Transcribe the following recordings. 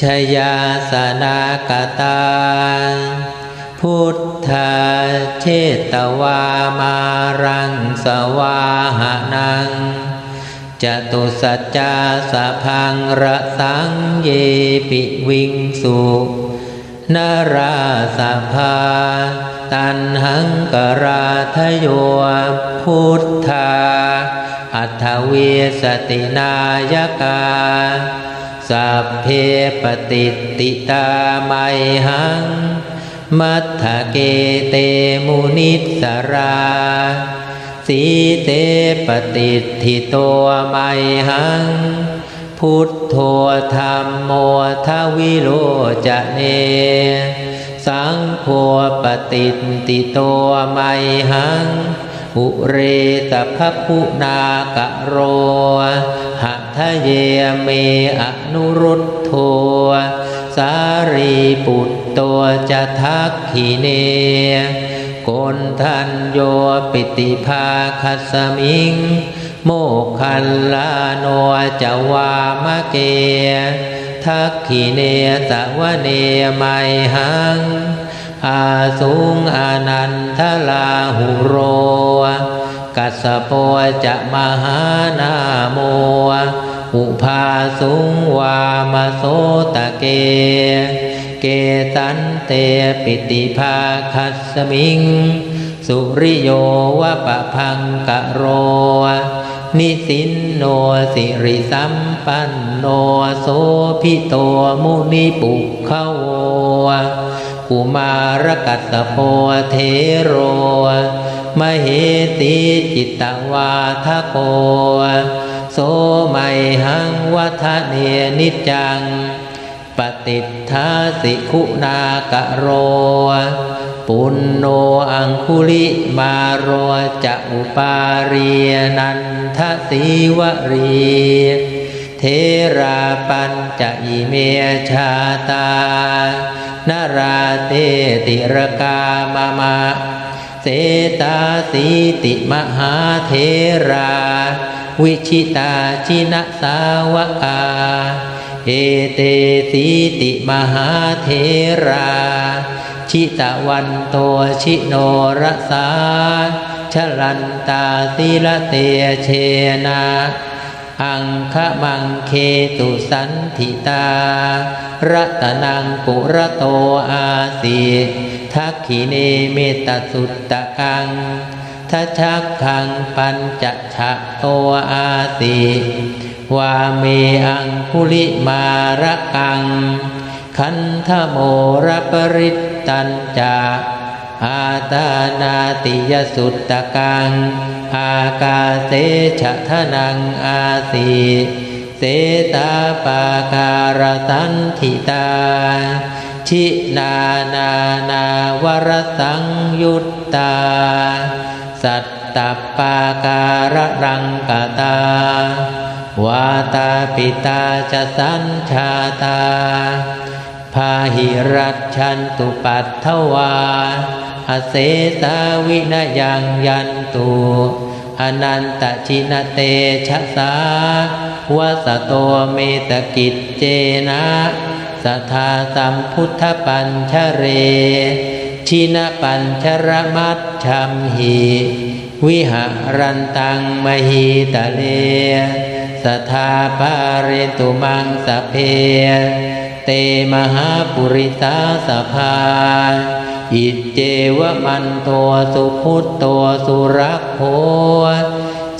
ชยาสนากตา พุทธาเชตวามารังสวาหานังจตุสัจจาสะพังระสังเยปิวิงสุนาราสะพาตันหังกราทโยพุทธา อัทเวสตินายกา สัพเพปฏิติตาไมหัง มัทธเกเตมุนิสราสีเตปฏิทิตัวไมหัง พุทโธธรรมโมทวิโรจะเน สังโฆปฏิติตัวไมหัง อุเรตพพุนากะโรหัทะเยเมอนุรุตโทสารีปุตตัวจะทักขีเนโกนทันโยปิติภาคัสมิง โมกขันลาโนจวามะเก ทักขีเนสวเนไมหัง อาสุงอานันทลาหุโร กัสสโปจะมหานาโม อุภาสุงวามโสตะเก เกตันเตปิติภาคัสมิง สุริโยวะปะพังกะโร นิสินโนสิริสัมปันโนโสพิโตมุนิปุขโว กุมารกัสโพเทโร มเหติจิตตวาทโก โสไมหังวัฒเนนิจัง ปฏิทาสิคุณากะโร ปุณโนอังคุลิมาโรจะอุปาเรียนันทสีวรีเทราปัญจะอิเมชาตา นาราเตติรกามามาเสตาสีติมหาเทรา วิชิตาชินะสาวกาเอเตสีติมหาเทรา ชิตะวันโตชิโนรสาชลันตาสีละเตเชนา อังคมังเคตุสันทิตา รัตนังปุระโตอาสีทักขิเนเมตสุตตะกังทัชักขังปัญจฉะโตอาสีวาเมอังคุลิมาระกัง คันธโมระปริตตัญจาอาตานาติยสุตตะกัง อากาเสฉะทะนังอาสีเสตาปาการสันทิตา ชินานานาวรสังยุตตา สัตตปาการรังกตาวาตาปิตาจะสัญชาตา พาหิรัชชันตุปัตถวา อเสสาวินยังยันตุอนันตชินเตชะสาวสโตเมตกิจเจนะสัทธาสัมพุทธปัญชเร ชินปัญชรมัตชัมหิวิหารันตังมหิตะเลสัทธาปาเรตุมังสเพ เตมหาปุริสาสภา อิเจวมันตัวสุพุตตัวสุรักโพ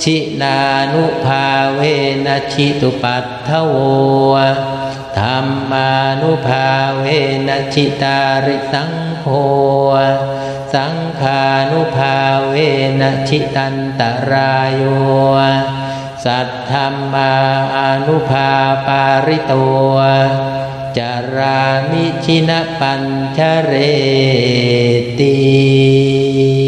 ชินานุภาเวนะชิตุปัตถโวธรรมานุภาเวนะชิตาริสังโฆสังขานุภาเวนะชิตันตรายโยสัทธรรมาอนุภาปาริโต จารามิชินปัญชเรติ